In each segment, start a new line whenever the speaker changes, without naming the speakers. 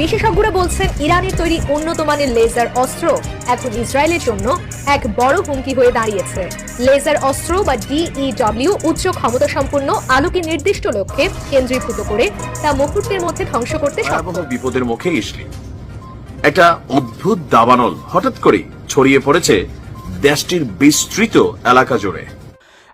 বিশেষজ্ঞরা বলছেন, ইরানের তৈরি উন্নত মানের লেজার অস্ত্র এখন ইসরায়েলের জন্য এক বড় হুমকি হয়ে দাঁড়িয়েছে। লেজার অস্ত্র বা ডিইডব্লিউ উচ্চ ক্ষমতা সম্পন্ন আলোকে নির্দিষ্ট লক্ষ্যে কেন্দ্রীভূত করে তা মুহূর্তের মধ্যে ধ্বংস করতে
বিপদের মুখে ইসলি। একটা অদ্ভুত দাবানল হঠাৎ করে ছড়িয়ে পড়েছে দেশটির বিস্তৃত এলাকা জুড়ে।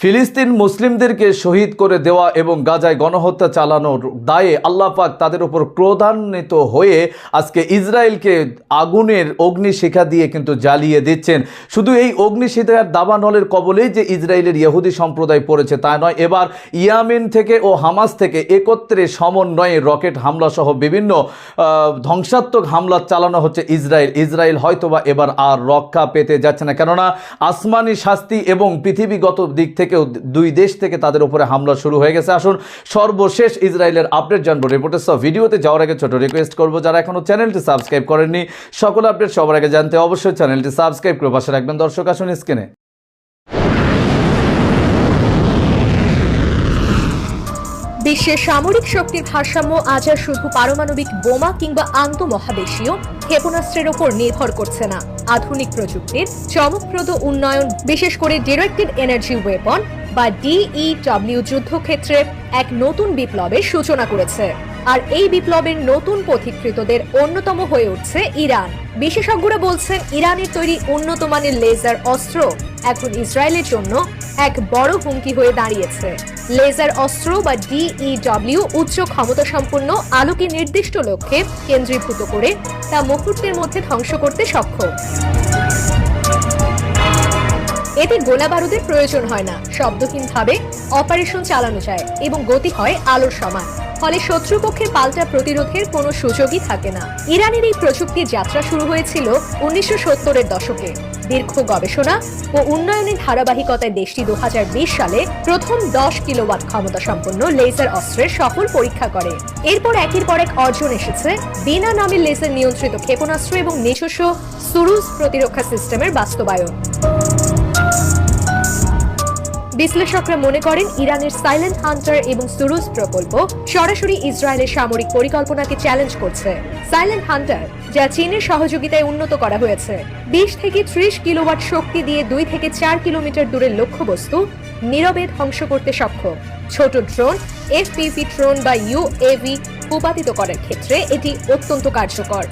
ফিলিস্তিন মুসলিমদেরকে শহীদ করে দেওয়া এবং গাজায় গণহত্যা চালানোর দায়ে আল্লাহ পাক তাদের উপর ক্রোধান্বিত হয়ে আজকে ইসরায়েলকে আগুনের অগ্নিশিখা দিয়ে কিন্তু জ্বালিয়ে দিচ্ছেন। শুধু এই অগ্নিশিখার দাবানলের কবলেই যে ইসরায়েলের ইহুদি সম্প্রদায় পড়েছে তা নয়, এবার ইয়ামেন থেকে ও হামাস থেকে একত্রে সমন্বয়ে রকেট হামলা সহ বিভিন্ন ধ্বংসাত্মক হামলা চালানো হচ্ছে ইসরায়েল। ইসরায়েল হয়তোবা এবার আর রক্ষা পেতে যাচ্ছে না। কেননা আসমানি শাস্তি এবং পৃথিবীগত দিক থেকেও দুই দেশ থেকে তাদের উপরে হামলা শুরু হয়ে গেছে। আসুন, সর্বশেষ ইসরায়েলের আপডেট জানব। রিপোর্টের সব ভিডিওতে যাওয়ার আগে ছোট রিকোয়েস্ট করব, যারা এখনও চ্যানেলটি সাবস্ক্রাইব করেননি, সকল আপডেট সবার আগে জানতে অবশ্যই চ্যানেলটি সাবস্ক্রাইব করে পাশে রাখবেন। দর্শক, আসুন স্ক্রিনে
বিশ্বের সামরিক শক্তির ভারসাম্য আজ আর শুধু পারমাণবিক বোমা কিংবা আন্তঃমহাদেশীয় ক্ষেপণাস্ত্রের ওপর নির্ভর করছে না। আধুনিক প্রযুক্তির চমকপ্রদ উন্নয়ন, বিশেষ করে ডিরেক্টেড এনার্জি ওয়েপন বা ডিইডব্লিউ যুদ্ধক্ষেত্রে এক নতুন বিপ্লবের সূচনা করেছে। আর এই বিপ্লবের নতুন পথিকৃতদের অন্যতম হয়ে উঠছে ইরান। বিশেষজ্ঞরা বলছেন, ইরানের তৈরি উন্নত মানের লেজার অস্ত্র এখন ইসরায়েলের জন্য এক বড় হুমকি হয়ে দাঁড়িয়েছে। লেজার অস্ত্র বা ডিইডব্লিউ উচ্চ ক্ষমতা সম্পন্ন আলোকে নির্দিষ্ট লক্ষ্যে কেন্দ্রীভূত করে তা মুহূর্তের মধ্যে ধ্বংস করতে সক্ষম। এতে গোলা বারুদের প্রয়োজন হয় না। শব্দহীনভাবে অপারেশন চালানো যায় এবং গতি হয় আলোর সমান। ফলে শত্রুপক্ষের পাল্টা প্রতিরোধের কোনো সুযোগই থাকে না। ইরানের এই প্রযুক্তির যাত্রা শুরু হয়েছিল উনিশশো সত্তরের দশকে। দীর্ঘ গবেষণা ও উন্নয়নের ধারাবাহিকতায় দেশটি দু হাজার বিশ সালে প্রথম দশ কিলোওয়াট ক্ষমতা সম্পন্ন লেজার অস্ত্রের সফল পরীক্ষা করে। এরপর একের পর এক অর্জন এসেছে বিনা নামের লেজার নিয়ন্ত্রিত ক্ষেপণাস্ত্র এবং নিজস্ব সুরুজ প্রতিরক্ষা সিস্টেমের বাস্তবায়ন। বিশ্লেষকরা মনে করেন ইরানের সাইলেন্ট হান্টার এবং সুরুজ প্রকল্প সরাসরি ইসরায়েলের সামরিক পরিকল্পনাকে চ্যালেঞ্জ করছে। সাইলেন্ট হান্টার, যা চীনের সহযোগিতায় উন্নত করা হয়েছে, বিশ থেকে ত্রিশ কিলোওয়াট শক্তি দিয়ে দুই থেকে চার কিলোমিটার দূরের লক্ষ্যবস্তু নীরবে ধ্বংস করতে সক্ষম। ছোট ড্রোন এফপিপি ড্রোন বা ইউএভি ভূপাতিত করার ক্ষেত্রে এটি অত্যন্ত কার্যকর।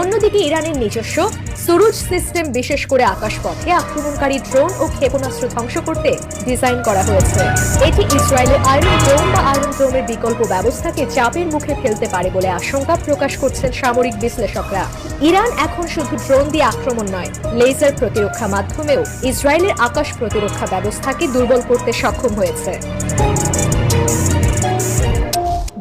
অন্যদিকে ইরানের নিজস্ব সুরুজ সিস্টেম বিশেষ করে আকাশপথে আক্রমণকারী ড্রোন ও ক্ষেপণাস্ত্র ধ্বংস করতে ডিজাইন করা হয়েছে। এটি ইসরায়েলের আয়রন ড্রোন বা আয়রন ড্রোমের বিকল্প ব্যবস্থাকে চাপের মুখে ফেলতে পারে বলে আশঙ্কা প্রকাশ করছেন সামরিক বিশ্লেষকরা। ইরান এখন শুধু ড্রোন দিয়ে আক্রমণ নয়, লেজার প্রতিরক্ষা মাধ্যমেও ইসরায়েলের আকাশ প্রতিরক্ষা ব্যবস্থাকে দুর্বল করতে সক্ষম হয়েছে।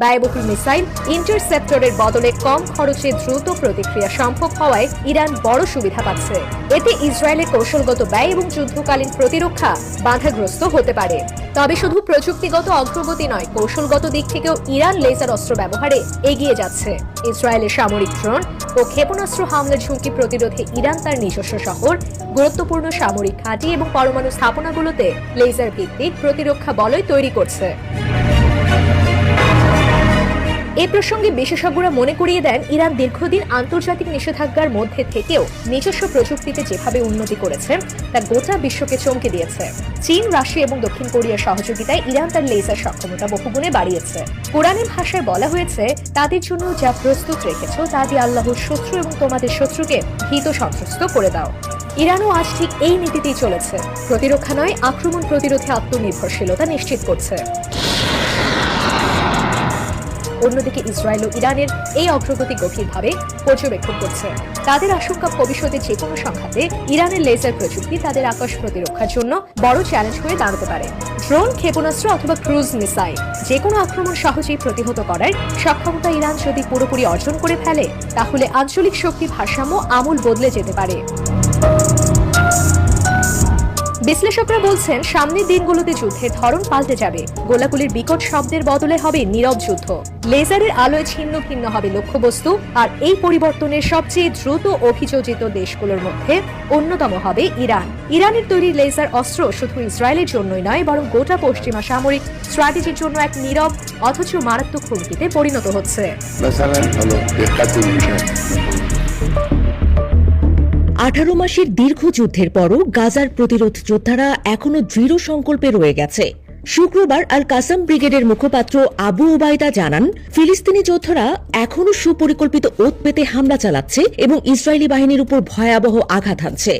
ব্যয়বহুল মিসাইল ইন্টারসেপ্টরের বদলে কম খরচে দ্রুত প্রতিক্রিয়া সম্ভব হওয়ায় ইরান বড় সুবিধা পাচ্ছে। এতে ইসরায়েলের কৌশলগত ব্যয় এবং যুদ্ধকালীন প্রতিরক্ষা বাধাগ্রস্ত হতে পারে। তবে শুধু প্রযুক্তিগত অগ্রগতি নয়, কৌশলগত দিক থেকেও ইরান লেজার অস্ত্র ব্যবহারে এগিয়ে যাচ্ছে। ইসরায়েলের সামরিক ড্রোন ও ক্ষেপণাস্ত্র হামলার ঝুঁকি প্রতিরোধে ইরান তার নিজস্ব শহর, গুরুত্বপূর্ণ সামরিক ঘাঁটি এবং পরমাণু স্থাপনাগুলোতে লেজার ভিত্তিক প্রতিরক্ষা বলয় তৈরি করছে। এ প্রসঙ্গে বিশেষজ্ঞরা মনে করিয়ে দেন, ইরান দীর্ঘদিন আন্তর্জাতিক নিষেধাজ্ঞার মধ্যে থেকেও নিজস্ব প্রযুক্তিতে যেভাবে উন্নতি করেছে, তা গোটা বিশ্বকে চমকে দিয়েছে। চীন, রাশিয়া এবং দক্ষিণ কোরিয়ার সহযোগিতায় ইরান তার লেজার সক্ষমতা বহুগুণে বাড়িয়েছে। কোরআনের ভাষায় বলা হয়েছে, তাদের জন্য যা প্রস্তুত রেখেছ, তা দিয়ে আল্লাহর শত্রু এবং তোমাদের শত্রুকে ভীত সন্ত্রস্ত করে দাও। ইরানও আজ ঠিক এই নীতিতেই চলেছে। প্রতিরক্ষা নয়, আক্রমণ প্রতিরোধে আত্মনির্ভরশীলতা নিশ্চিত করছে। অন্যদিকে ইসরায়েল ও ইরানের এই অগ্রগতি গভীরভাবে পর্যবেক্ষণ করছে। তাদের আশঙ্কা ভবিষ্যতে যে কোনো সংঘাতে ইরানের লেজার প্রযুক্তি তাদের আকাশ প্রতিরক্ষার জন্য বড় চ্যালেঞ্জ হয়ে দাঁড়াতে পারে। ড্রোন, ক্ষেপণাস্ত্র অথবা ক্রুজ মিসাইল যে কোনো আক্রমণ সহজেই প্রতিহত করার সক্ষমতা ইরান যদি পুরোপুরি অর্জন করে ফেলে, তাহলে আঞ্চলিক শক্তি ভারসাম্য আমূল বদলে যেতে পারে। বিশ্লেষকরা বলছেন, সামনের দিনগুলোতে যুদ্ধের ধরন পাল্টে যাবে। গোলাগুলির বিকট শব্দের বদলে হবে নীরব যুদ্ধ। লেজারের আলোয় ছিন্ন ভিন্ন হবে লক্ষ্যবস্তু, আর এই পরিবর্তনের সবচেয়ে দ্রুত অভিযোজিত দেশগুলোর মধ্যে অন্যতম হবে ইরান। ইরানের তৈরি লেজার অস্ত্র শুধু ইসরায়েলের জন্যই নয়, বরং গোটা পশ্চিমা সামরিক স্ট্র্যাটেজির জন্য এক নীরব, অথচ মারাত্মক হুমকিতে পরিণত হচ্ছে।
আঠারো মাসের দীর্ঘ যুদ্ধের পরও গাজার প্রতিরোধ যোদ্ধারা এখনও দৃঢ় সংকল্পে রয়ে গেছে। শুক্রবার আল কাসাম ব্রিগেডের মুখপাত্র আবু ওবায়দা জানান, ফিলিস্তিনি যোদ্ধারা এখনও সুপরিকল্পিত ওত পেতে হামলা চালাচ্ছে এবং ইসরায়েলি বাহিনীর উপর ভয়াবহ আঘাত হানছে।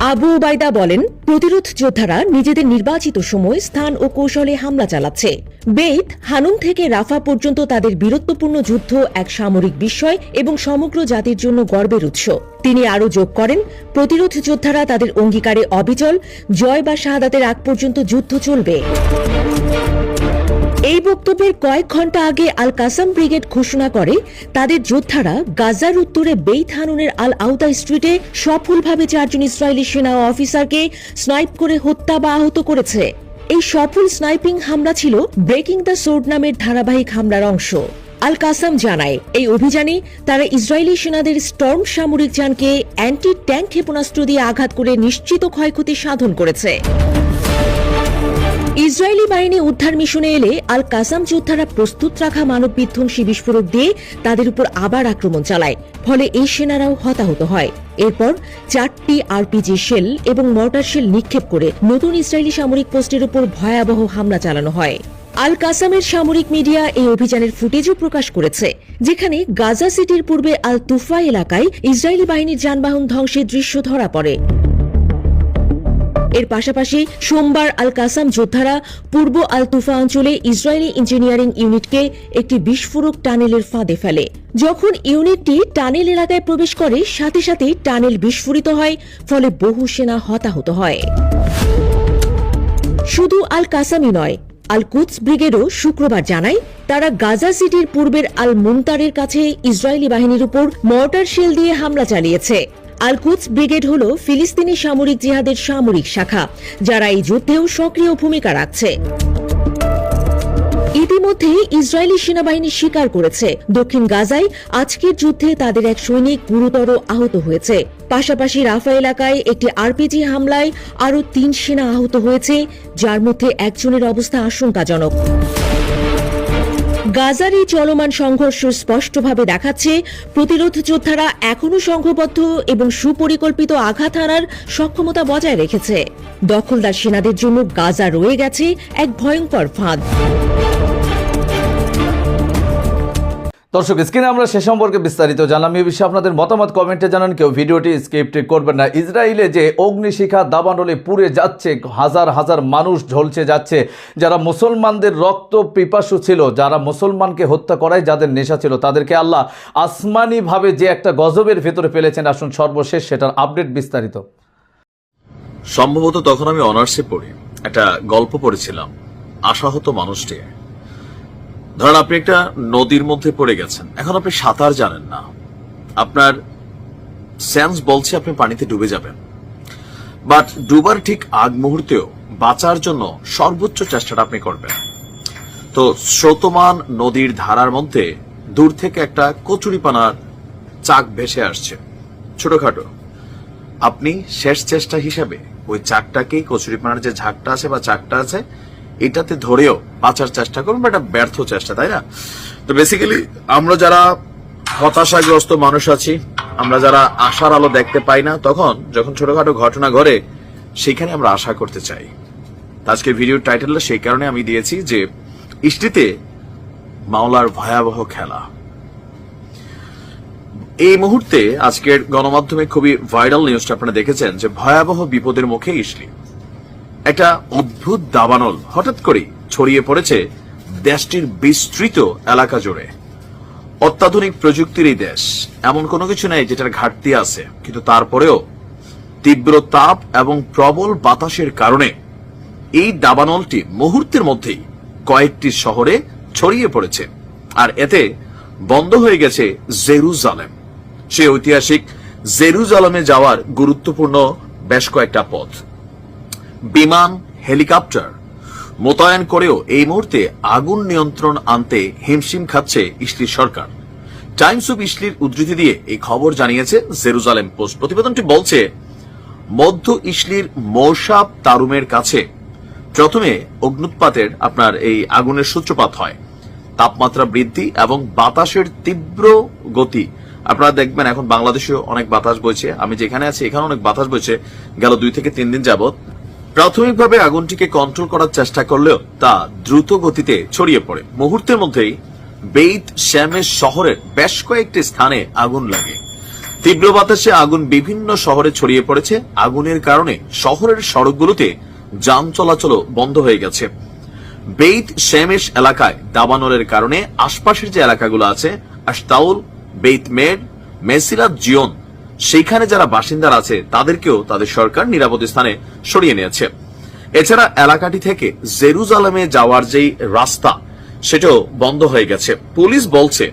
আবু ওবায়দা বলেন, প্রতিরোধ যোদ্ধারা নিজেদের নির্বাচিত সময় স্থান ও কৌশলে হামলা চালাচ্ছে। বেইত হানুন থেকে রাফা পর্যন্ত তাদের বীরত্বপূর্ণ যুদ্ধ এক সামরিক বিষয় এবং সমগ্র জাতির জন্য গর্বের উৎস। তিনি আরও যোগ করেন, প্রতিরোধ যোদ্ধারা তাদের অঙ্গীকারে অবিচল, জয় বা শাহাদাতের আগ পর্যন্ত যুদ্ধ চলবে। এই বক্তব্যের কয়েক ঘণ্টা আগে আল কাসাম ব্রিগেড ঘোষণা করে, তাদের যোদ্ধারা গাজার উত্তরে বেইত হানুনের আল আউতা স্ট্রিটে সফলভাবে চারজন ইসরায়েলি সেনা ও অফিসারকে স্নাইপ করে হত্যা বা আহত করেছে। এই সফল স্নাইপিং হামলা ছিল ব্রেকিং দ্য সোর্ড নামের ধারাবাহিক হামলার অংশ। আল কাসাম জানায়, এই অভিযানে তারা ইসরায়েলি সেনাদের স্টর্ম সামরিক যানকে অ্যান্টি ট্যাঙ্ক ক্ষেপণাস্ত্র দিয়ে আঘাত করে নিশ্চিত ক্ষয়ক্ষতি সাধন করেছে। ইসরায়েলি বাহিনী উদ্ধার মিশনে এলে আল কাসাম যোদ্ধারা প্রস্তুত রাখা মানব বিধ্বংসী বিস্ফোরক দিয়ে তাদের উপর আবার আক্রমণ চালায়। ফলে এই সেনারাও হতাহত হয়। এরপর চারটি আরপিজি শেল এবং মর্টার শেল নিক্ষেপ করে নতুন ইসরায়েলি সামরিক পোস্টের উপর ভয়াবহ হামলা চালানো হয়। আল কাসামের সামরিক মিডিয়া এই অভিযানের ফুটেজও প্রকাশ করেছে, যেখানে গাজা সিটির পূর্বে আল তুফা এলাকায় ইসরায়েলি বাহিনীর যানবাহন ধ্বংসের দৃশ্য ধরা পড়ে। এর পাশাপাশি সোমবার আল কাসাম যোদ্ধারা পূর্ব আল তুফা অঞ্চলে ইসরায়েলি ইঞ্জিনিয়ারিং ইউনিটকে একটি বিস্ফোরক টানেলের ফাঁদে ফেলে। যখন ইউনিটটি টানেল এলাকায় প্রবেশ করে, সাথে সাথে টানেল বিস্ফোরিত হয়, ফলে বহু সেনা হতাহত হয়। শুধু আল কাসামি নয় আল কুদস ব্রিগেডও শুক্রবার জানায়, তারা গাজা সিটির পূর্বের আল মুমতারের কাছে ইসরায়েলি বাহিনীর উপর মর্টার শেল দিয়ে হামলা চালিয়েছে। আল কুদস ব্রিগেড হল ফিলিস্তিনি সামরিক জিহাদের সামরিক শাখা, যারা এই যুদ্ধেও সক্রিয় ভূমিকা রাখছে। ইতিমধ্যে ইসরায়েলি সেনাবাহিনী স্বীকার করেছে, দক্ষিণ গাজায় আজকের যুদ্ধে তাদের এক সৈনিক গুরুতর আহত হয়েছে। পাশাপাশি রাফা এলাকায় একটি আরপিজি হামলায় আরও তিন সেনা আহত হয়েছে, যার মধ্যে একজনের অবস্থা আশঙ্কাজনক। গাজার এই চলমান সংঘর্ষ স্পষ্টভাবে দেখাচ্ছে, প্রতিরোধ যোদ্ধারা এখনও সংঘবদ্ধ এবং সুপরিকল্পিত আঘাত হানার সক্ষমতা বজায় রেখেছে। দখলদার সেনাদের জন্য গাজা রয়ে গেছে এক ভয়ঙ্কর ফাঁদ।
দর্শক, স্ক্রিনে আমরা সে সম্পর্কে বিস্তারিত জানলাম। এই বিষয়ে আপনাদের মতামত, কমেন্টে জানান। কেউ ভিডিওটি স্ক্রিপ্ট করবেন না। ইসরায়েলে যে অগ্নিশিখা দাবানলে পুড়ে যাচ্ছে, হাজার হাজার মানুষ ঝলসে যাচ্ছে। যারা মুসলমানদের রক্ত পিপাসু ছিল, যারা মুসলমানকে হত্যা করায় যাদের নেশা ছিল, তাদেরকে আল্লাহ আসমানিভাবে যে একটা গজবের ভেতরে ফেলেছেন, আসুন সর্বশেষ সেটার আপডেট বিস্তারিত।
সম্ভবত তখন আমি অনার্সে পড়ি। একটা গল্প পড়েছিলাম, আশাহত মানুষটি ধরেন আপনি একটা নদীর মধ্যে পড়ে গেছেন। এখন আপনি সাঁতার জানেন না। আপনার সেন্স বলছে আপনি পানিতে ডুবে যাবেন। বাট ডুবার ঠিক আগ মুহূর্তেও বাঁচার জন্য সর্বোচ্চ চেষ্টাটা আপনি করবেন। তো স্রোতমান নদীর ধারার মধ্যে দূর থেকে একটা কচুরিপানার চাক ভেসে আসছে। ছোটখাটো। আপনি শেষ চেষ্টা হিসাবে ওই চাকটাকেই কচুরিপানার যে ঝাঁকটা আছে বা চাকটা আছে, এটাতে ধরেও বাঁচার চেষ্টা করুন, বা এটা ব্যর্থ চেষ্টা, তাই না? তো বেসিক্যালি আমরা যারা হতাশাগ্রস্ত মানুষ আছি, আমরা যারা আশার আলো দেখতে পাই না, তখন যখন ছোটখাটো ঘটনা ঘটে সেখানে আমরা আশা করতে চাই। আজকে ভিডিওর টাইটেলটা সেই কারণে আমি দিয়েছি যে, ইষ্টিতে মাওলার ভয়াবহ খেলা। এই মুহূর্তে আজকের গণমাধ্যমে খুবই ভাইরাল নিউজটা আপনারা দেখেছেন যে ভয়াবহ বিপদের মুখে ইসলি একটা অদ্ভুত দাবানল, হঠাৎ করে ছড়িয়ে পড়েছে দেশটির বিস্তৃত এলাকা জুড়ে। অত্যাধুনিক প্রযুক্তির এই দেশ এমন কোনো কিছু নেই যেটার ঘাটতি আছে, কিন্তু তারপরেও তীব্র তাপ এবং প্রবল বাতাসের কারণে এই দাবানলটি মুহূর্তের মধ্যেই কয়েকটি শহরে ছড়িয়ে পড়েছে, আর এতে বন্ধ হয়ে গেছে জেরুজালেম। সে ঐতিহাসিক জেরুজালেমে যাওয়ার গুরুত্বপূর্ণ বেশ কয়েকটা পথ। বিমান, হেলিকপ্টার মোতায়েন করেও এই মুহূর্তে আগুন নিয়ন্ত্রণ আনতে হিমশিম খাচ্ছে ইসলির সরকার। টাইমস অফ ইসলির উদ্ধৃতি দিয়ে এই খবর জানিয়েছে জেরুজালেম পোস্ট। প্রতিবেদনটি বলছে, মধ্য ইসলির মৌসাব তারুমের কাছে প্রথমে অগ্নুৎপাতের আপনার এই আগুনের সূত্রপাত হয়। তাপমাত্রা বৃদ্ধি এবং বাতাসের তীব্র গতি। আপনারা দেখবেন এখন বাংলাদেশেও অনেক বাতাস বইছে। আমি যেখানে আছি, এখানে অনেক বাতাস বইছে। গেল দুই থেকে তিন দিন যাবত প্রাথমিকভাবে আগুনটিকে কন্ট্রোল করার চেষ্টা করলেও তা দ্রুত গতিতে ছড়িয়ে পড়ে। মুহূর্তের মধ্যেই বেইত শ্যামের শহরের বেশ কয়েকটি স্থানে আগুন লাগে। তীব্র বাতাসে আগুন বিভিন্ন শহরে ছড়িয়ে পড়েছে। আগুনের কারণে শহরের সড়কগুলোতে যান চলাচল বন্ধ হয়ে গেছে। বেইত শেমেশ এলাকায় দাবানলের কারণে আশপাশের যে এলাকাগুলো আছে, আশতাউল, বেইত মেড মেসিরাত জিয়ন সেইখানে যারা বাসিন্দারা আছে, তাদেরকেও তাদের সরকার নিরাপদ স্থানে সরিয়ে নিয়েছে। এছাড়া এলাকাটি থেকে জেরুজালেমে যাওয়ার যেই রাস্তা, সেটাও বন্ধ হয়ে গেছে। পুলিশ বলছে,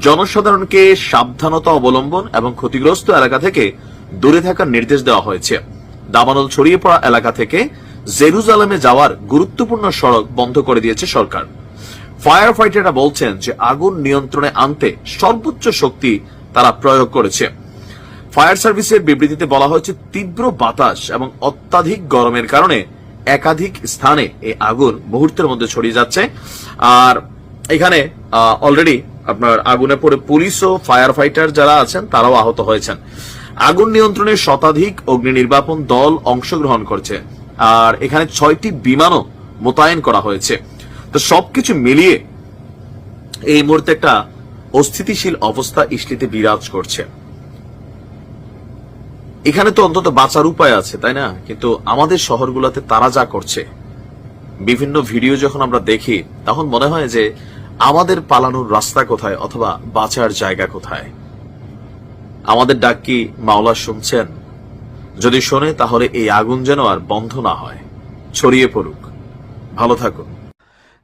জনসাধারণকে সাবধানতা অবলম্বন এবং ক্ষতিগ্রস্ত এলাকা থেকে দূরে থাকার নির্দেশ দেওয়া হয়েছে। দাবানল ছড়িয়ে পড়া এলাকা থেকে জেরুজালেমে যাওয়ার গুরুত্বপূর্ণ সড়ক বন্ধ করে দিয়েছে সরকার। ফায়ার ফাইটাররা বলছেন যে আগুন নিয়ন্ত্রণে আনতে সর্বোচ্চ শক্তি তারা প্রয়োগ করেছে। ফায়ার সার্ভিসের বিবৃতিতে বলা হয়েছে, তীব্র বাতাস এবং অত্যাধিক গরমের কারণে একাধিক স্থানে এই আগুন মুহূর্তের মধ্যে ছড়িয়ে যাচ্ছে। আর এখানে অলরেডি আপনার আগুনে পড়ে পুলিশ ও ফায়ার ফাইটার যারা আছেন, তারাও আহত হয়েছেন। আগুন নিয়ন্ত্রণে শতাধিক অগ্নি নির্বাপন দল অংশগ্রহণ করছে। আর এখানে ছয়টি বিমানও মোতায়েন করা হয়েছে। তো সবকিছু মিলিয়ে এই মুহূর্তে একটা অস্থিতিশীল অবস্থা ইসলিতে বিরাজ করছে। এখানে তো অন্তত বাঁচার উপায় আছে, তাই না? কিন্তু আমাদের শহরগুলোতে তারা যা করছে, বিভিন্ন ভিডিও যখন আমরা দেখি, তখন মনে হয় যে আমাদের পালানোর রাস্তা কোথায় অথবা বাঁচার জায়গা কোথায়? আমাদের ডাক কি মাওলা শুনছেন? যদি শোনে, তাহলে এই আগুন যেন আর বন্ধ না হয়। ছড়িয়ে পড়ুক। ভালো থাকুন।